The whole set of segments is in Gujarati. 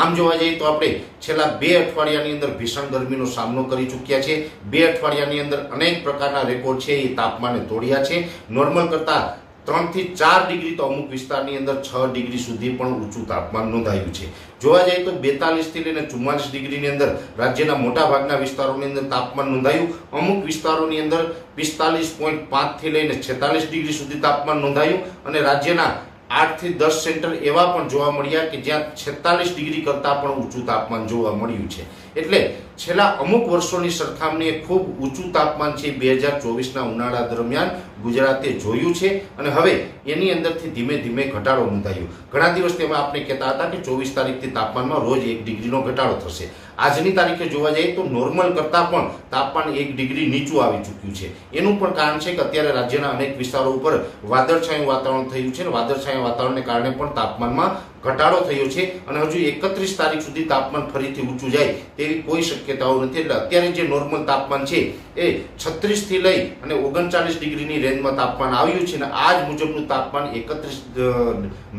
આમ જોવા જઈએ તો આપણે છેલ્લા બે અઠવાડિયાની અંદર ભીષણ ગરમીનો સામનો કરી ચૂક્યા છે. બે અઠવાડિયાની અંદર અનેક પ્રકારના રેકોર્ડ છે, એ તાપમાને તોડ્યા છે. નોર્મલ કરતાં ત્રણથી ચાર ડિગ્રી તો અમુક વિસ્તારની અંદર છ ડિગ્રી સુધી પણ ઊંચું તાપમાન નોંધાયું છે. જોવા જઈએ તો બેતાલીસથી લઈને ચુમ્માલીસ ડિગ્રીની અંદર રાજ્યના મોટા ભાગના વિસ્તારોની અંદર તાપમાન નોંધાયું. અમુક વિસ્તારોની અંદર પિસ્તાલીસ પોઈન્ટ પાંચથી લઈને છેતાલીસ ડિગ્રી સુધી તાપમાન નોંધાયું અને રાજ્યના આઠથી દસ સેન્ટર એવા પણ જોવા મળ્યા કે જ્યાં છેતાલીસ ડિગ્રી કરતાં પણ ઊંચું તાપમાન જોવા મળ્યું છે. એટલે છેલ્લા અમુક વર્ષોની સરખામણીએ ખૂબ ઊંચું તાપમાન છે બે હજાર ચોવીસના ઉનાળા દરમિયાન. ગુજરાતે જોયું છે અને હવે એની અંદરથી ધીમે ધીમે ઘટાડો નોંધાયો. ઘણા દિવસ તેમાં આપણે કહેતા હતા કે ચોવીસ તારીખથી તાપમાનમાં રોજ એક ડિગ્રીનો ઘટાડો થશે. આજની તારીખે જોવા જઈએ તો નોર્મલ કરતાં પણ તાપમાન એક ડિગ્રી નીચું આવી ચૂક્યું છે. એનું પણ કારણ છે કે અત્યારે રાજ્યના અનેક વિસ્તારો ઉપર વાદળછાયું વાતાવરણ થયું છે અને વાદળછાયા વાતાવરણને કારણે પણ તાપમાનમાં ઘટાડો થયો છે અને હજુ એકત્રીસ તારીખ સુધી તાપમાન ફરીથી ઊંચું જાય તેવી કોઈ શક્યતાઓ નથી. એટલે અત્યારે જે નોર્મલ તાપમાન છે એ છત્રીસથી લઈ અને ઓગણચાલીસ ડિગ્રીની રેન્જમાં તાપમાન આવ્યું છે અને આજ મુજબનું તાપમાન એકત્રીસ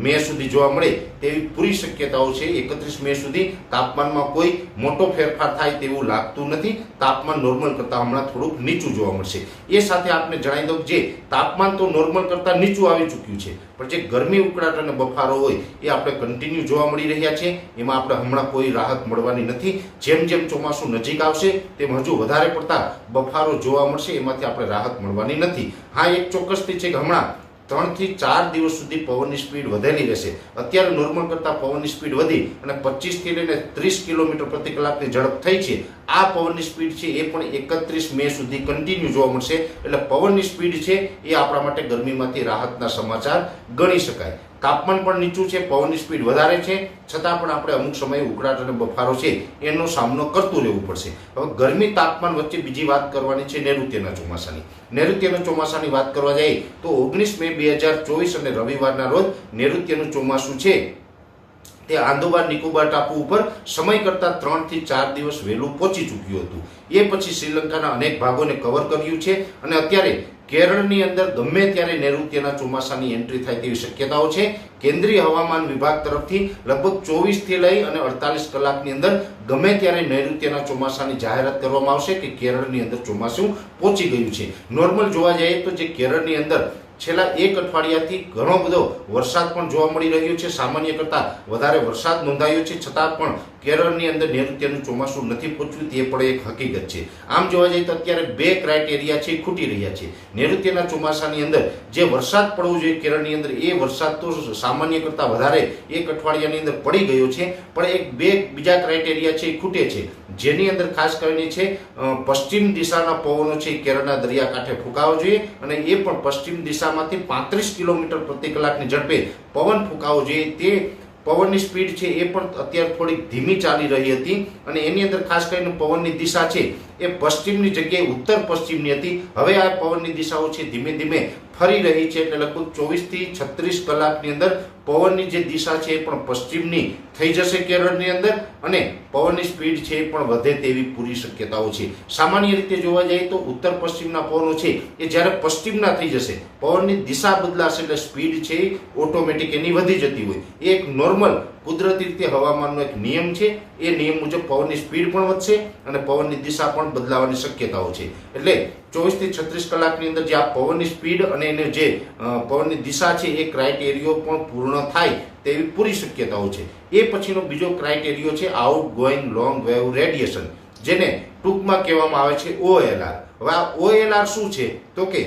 મે સુધી જોવા મળે તેવી પૂરી શક્યતાઓ છે. એકત્રીસ મે સુધી તાપમાનમાં કોઈ મોટો ફેરફાર થાય તેવું લાગતું નથી. તાપમાન નોર્મલ કરતાં હમણાં થોડુંક નીચું જોવા મળશે. એ સાથે આપને જણાવી દઉં જે તાપમાન તો નોર્મલ કરતાં નીચું આવી ચૂક્યું છે. પણ જે ગરમી ઉકળાટ અને બફારો હોય એ આપણે કન્ટિન્યુ જોવા મળી રહ્યા છે. એમાં આપણે હમણાં કોઈ રાહત મળવાની નથી. જેમ જેમ ચોમાસું નજીક આવશે, તેમ હજુ વધારે પડતા બફારો જોવા મળશે. એમાંથી આપણે રાહત મળવાની નથી. હા, એક ચોક્કસથી છે કે હમણાં ત્રણથી ચાર દિવસ સુધી પવનની સ્પીડ વધેલી રહેશે. અત્યારે નોર્મલ કરતાં પવનની સ્પીડ વધી અને પચીસથી લઈને ત્રીસ કિલોમીટર પ્રતિ કલાકની ઝડપ થઈ છે. આ પવનની સ્પીડ છે એ પણ એકત્રીસ મે સુધી કન્ટિન્યુ જોવા મળશે. એટલે પવનની સ્પીડ છે એ આપણા માટે ગરમીમાંથી રાહતના સમાચાર ગણી શકાય. તાપમાન પણ નીચું છે, પવનની સ્પીડ વધારે છે. છતાં પણ આપણે અમુક સમયે ઉકળાટ અને બફારો છે, એનો સામનો કરતું રહેવું પડશે. હવે ગરમી તાપમાન વચ્ચે બીજી વાત કરવાની છે નૈઋત્યના ચોમાસાની. નૈઋત્યના ચોમાસાની વાત કરવા જઈએ તો ઓગણીસ મે બે હજાર ચોવીસ અને રવિવારના રોજ નૈઋત્યનું ચોમાસું છે. તે આંદોબાર નિકોબાર ટાપુ ઉપર સમય કરતાં ત્રણથી ચાર દિવસ વહેલું પહોંચી ચૂક્યું હતું. એ પછી શ્રીલંકાના અનેક ભાગોને કવર કર્યું છે અને અત્યારે કેરળની અંદર ગમે ત્યારે નૈઋત્યના ચોમાસાની એન્ટ્રી થાય તેવી શક્યતાઓ છે. કેન્દ્રીય હવામાન વિભાગ તરફથી લગભગ ચોવીસથી લઈ અને અડતાલીસ કલાકની અંદર ગમે ત્યારે નૈઋત્યના ચોમાસાની જાહેરાત કરવામાં આવશે કે કેરળની અંદર ચોમાસું પહોંચી ગયું છે. નોર્મલ જોવા જઈએ તો જે કેરળની અંદર છેલ્લા એક અઠવાડિયાથી ઘણો બધો વરસાદ પણ જોવા મળી રહ્યો છે. સામાન્ય કરતાં વધારે વરસાદ નોંધાયો છે. છતાં પણ કેરળની અંદર નૈઋત્યનું ચોમાસું નથી પહોંચ્યું. તે પણ એક હકીકત છે. આમ જોવા જઈએ તો અત્યારે બે ક્રાઇટેરિયા છે, ખૂટી રહ્યા છે. નૈઋત્યના ચોમાસાની અંદર જે વરસાદ પડવો જોઈએ કેરળની અંદર, એ વરસાદ તો સામાન્ય કરતાં વધારે એક અઠવાડિયાની અંદર પડી ગયો છે. પણ એક બે બીજા ક્રાઇટેરિયા છે, એ ખૂટે છે. જેની અંદર ખાસ કરીને છે પશ્ચિમ દિશાના પવનો છે એ કેરળના દરિયાકાંઠે ફૂંકાવો જોઈએ અને એ પણ પશ્ચિમ દિશામાંથી પાંત્રીસ કિલોમીટર પ્રતિ કલાકની ઝડપે પવન ફૂંકાવો જોઈએ. તે પવનની સ્પીડ છે એ પણ અત્યારે થોડીક ધીમી ચાલી રહી હતી અને એની અંદર ખાસ કરીને પવનની દિશા છે એ પશ્ચિમની જગ્યાએ ઉત્તર પશ્ચિમની હતી. હવે આ પવનની દિશાઓ છે ધીમે ધીમે ફરી રહી છે એટલે લગભગ ચોવીસથી છત્રીસ કલાકની અંદર પવનની જે દિશા છે એ પણ પશ્ચિમની થઈ જશે કેરળની અંદર અને પવનની સ્પીડ છે એ પણ વધે તેવી પૂરી શક્યતાઓ છે. સામાન્ય રીતે જોવા જઈએ તો ઉત્તર પશ્ચિમના પવનો છે એ જ્યારે પશ્ચિમના થઈ જશે, પવનની દિશા બદલાશે એટલે સ્પીડ છે એ ઓટોમેટિક એની વધી જતી હોય. એ એક નોર્મલ કુદરતી રીતે હવામાનનો એક નિયમ છે. એ નિયમ મુજબ પવનની સ્પીડ પણ વધશે અને પવનની દિશા પણ બદલાવાની શક્યતાઓ છે. એટલે ચોવીસથી છત્રીસ કલાકની અંદર જે આ પવનની સ્પીડ અને એને જે પવનની દિશા છે એ ક્રાઇટેરિયો પણ પૂર્ણ થાય તેવી પૂરી શક્યતાઓ છે. એ પછીનો બીજો ક્રાઇટેરિયો છે out going long wave radiation, જેને ટૂંકમાં કહેવામાં આવે છે ઓએલઆર હવે આ ઓએલઆર શું છે? તો કે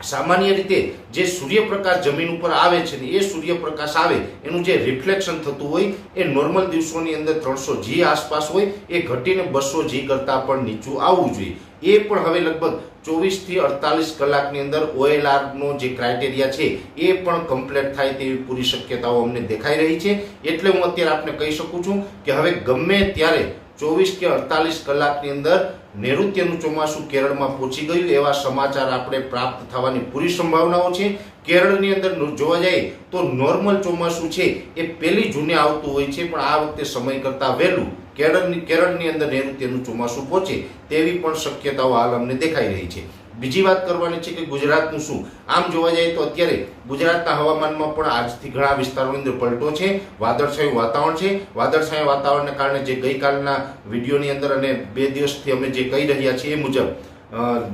સામાન્ય રીતે જે સૂર્યપ્રકાશ જમીન ઉપર આવે છે ને એ સૂર્યપ્રકાશ આવે, એનું જે રિફ્લેક્શન થતું હોય, એ નોર્મલ દિવસોની અંદર ત્રણસો જી આસપાસ હોય, એ ઘટીને બસો જી કરતાં પણ નીચું આવવું જોઈએ. એ પણ હવે લગભગ ચોવીસથી અડતાલીસ કલાકની અંદર ઓએલઆરનો જે ક્રાઇટેરિયા છે, એ પણ કમ્પ્લીટ થાય તેવી પૂરી શક્યતાઓ અમને દેખાઈ રહી છે. એટલે હું અત્યારે આપને કહી શકું છું કે હવે ગમે ત્યારે ચોવીસ કે અડતાલીસ કલાકની અંદર નૈઋત્યનું ચોમાસું કેરળમાં પહોંચી ગયું. એવા સમાચાર આપણે પ્રાપ્ત થવાની પૂરી સંભાવનાઓ છે. કેરળની અંદર જોવા જઈએ તો નોર્મલ ચોમાસું છે એ પહેલી જૂને આવતું હોય છે, પણ આ વખતે સમય કરતાં વહેલું કેરળની કેરળની અંદર નૈઋત્યનું ચોમાસું પહોંચે તેવી પણ શક્યતાઓ હાલ અમને દેખાઈ રહી છે. બીજી વાત કરવાની છે કે ગુજરાતનું શું? આમ જોવા જઈએ તો અત્યારે ગુજરાતના હવામાનમાં પણ આજથી ઘણા વિસ્તારોની અંદર પલટો છે, વાદળછાયું વાતાવરણ છે. વાદળછાયા વાતાવરણને કારણે જે ગઈકાલના વિડીયોની અંદર અને બે દિવસથી અમે જે કહી રહ્યા છીએ એ મુજબ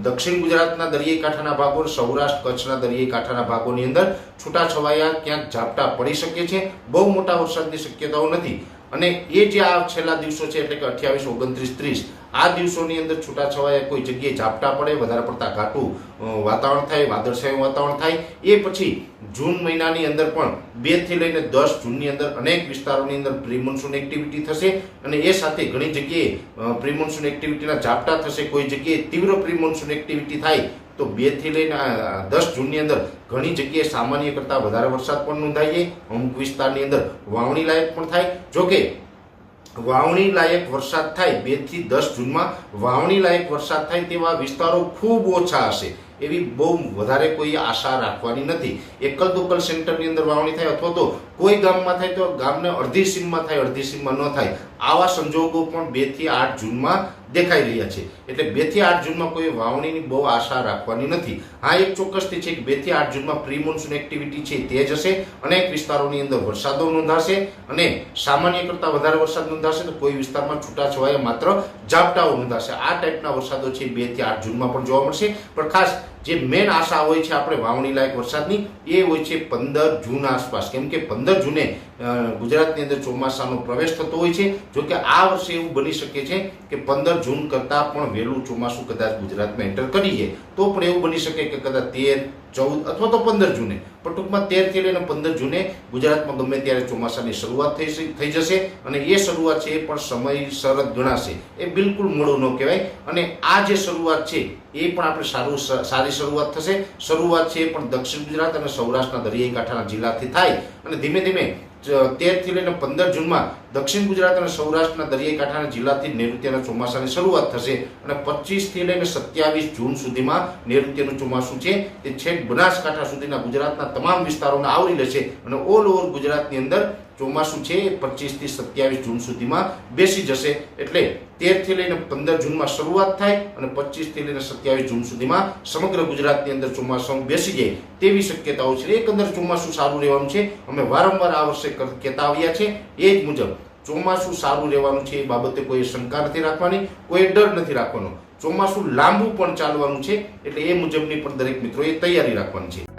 દક્ષિણ ગુજરાતના દરિયાઈ કાંઠાના ભાગો સૌરાષ્ટ્ર કચ્છના દરિયાઈ કાંઠાના ભાગોની અંદર છૂટાછવાયા ક્યાંક ઝાપટા પડી શકે છે. બહુ મોટા વરસાદની શક્યતાઓ નથી. અને એ જે આ છેલ્લા દિવસો છે, એટલે કે અઠ્યાવીસ, ઓગણત્રીસ, ત્રીસ, આ દિવસોની અંદર છૂટાછવાયા કોઈ જગ્યાએ ઝાપટા પડે, વધારે પડતા ઘાટું વાતાવરણ થાય, વાદળછાયું વાતાવરણ થાય, એ પછી જૂન મહિનાની અંદર પણ બેથી લઈને દસ જૂનની અંદર અનેક વિસ્તારોની અંદર પ્રિમોન્સૂન એક્ટિવિટી થશે અને એ સાથે ઘણી જગ્યાએ પ્રિમોન્સૂન એક્ટિવિટીના ઝાપટા થશે, કોઈ જગ્યાએ તીવ્ર પ્રિમોન્સૂન એક્ટિવિટી થાય તો બેથી લઈને દસ જૂનની અંદર ઘણી જગ્યાએ સામાન્ય કરતાં વધારે વરસાદ પણ નોંધાઈએ અમુક વિસ્તારની અંદર વાવણી લાયક પણ થાય. જોકે વાવણી લાયક વરસાદ થાય બેથી દસ જૂનમાં, વાવણી લાયક વરસાદ થાય તેવા વિસ્તારો ખૂબ ઓછા હશે. એવી બહુ વધારે કોઈ આશા રાખવાની નથી. એકલ દોકલ સેન્ટરની અંદર વાવણી થાય અથવા તો કોઈ ગામમાં થાય તો ગામને અડધી સીમમાં થાય, અડધી સીમમાં ન થાય. આવા સંજોગો પણ બેથી આઠ જૂનમાં દેખાઈ રહ્યા છે. એટલે બેથી આઠ જૂનમાં કોઈ વાવણીની બહુ આશા રાખવાની નથી. હા, એક ચોક્કસથી છે કે બેથી આઠ જૂનમાં પ્રી મોન્સૂન એક્ટિવિટી છે તે જ હશે અનેક વિસ્તારોની અંદર વરસાદો નોંધાશે અને સામાન્ય કરતાં વધારે વરસાદ નોંધાશે તો કોઈ વિસ્તારમાં છૂટાછવાયા માત્ર ઝાપટાઓ નોંધાશે. આ ટાઈપના વરસાદો છે બેથી આઠ જૂનમાં પણ જોવા મળશે. પણ ખાસ જે મેન આશા હોય છે આપણે વાવણી લાયક વરસાદની, એ હોય છે પંદર જૂન આસપાસ. કેમ કે પંદર જૂને ગુજરાતની અંદર ચોમાસાનો પ્રવેશ થતો હોય છે. જો કે આ વર્ષે એવું બની શકે છે કે પંદર જૂન કરતાં પણ વહેલું ચોમાસું કદાચ ગુજરાતમાં એન્ટર કરીએ, તો પણ એવું બની શકે કે કદાચ તેર ચૌદ અથવા તો પંદર જૂને. પણ ટૂંકમાં તેરથી લઈને પંદર જૂને ગુજરાતમાં ગમે ત્યારે ચોમાસાની શરૂઆત થઈ થઈ જશે અને એ શરૂઆત છે એ પણ સમયસર જ ગણાશે. એ બિલકુલ મોડું ન કહેવાય. અને આ જે શરૂઆત છે એ પણ આપણે સારું સારી શરૂઆત થશે. શરૂઆત છે એ પણ દક્ષિણ ગુજરાત અને સૌરાષ્ટ્રના દરિયાઈ કાંઠાના જિલ્લાથી થાય. અને ધીમે ધીમે તેરથી લઈને પંદર જૂનમાં દક્ષિણ ગુજરાત અને સૌરાષ્ટ્રના દરિયાઈ કાંઠાના જિલ્લાથી નૈઋત્યના ચોમાસાની શરૂઆત થશે અને પચીસથી લઈને સત્યાવીસ જૂન સુધીમાં નૈઋત્યનું ચોમાસું છે. તે છેક બનાસકાંઠા સુધીના ગુજરાતના તમામ વિસ્તારોને આવરી લેશે અને ઓલ ઓવર ગુજરાતની અંદર ચોમાસું છે એ પચીસથી સત્યાવીસ જૂન સુધીમાં બેસી જશે. એટલે તેરથી લઈને પંદર જૂનમાં શરૂઆત થાય અને પચીસથી લઈને સત્યાવીસ જૂન સુધીમાં સમગ્ર ગુજરાતની અંદર ચોમાસું બેસી જાય તેવી શક્યતાઓ છે. એકંદર ચોમાસું સારું રહેવાનું છે. અમે વારંવાર આ વર્ષે કહેતા આવ્યા છે. એ જ મુજબ ચોમાસું સારું રહેવાનું છે એ બાબતે કોઈ શંકા નથી રાખવાની, કોઈ ડર નથી રાખવાનો. ચોમાસું લાંબુ પણ ચાલવાનું છે. એટલે એ મુજબની પણ દરેક મિત્રોએ તૈયારી રાખવાની છે.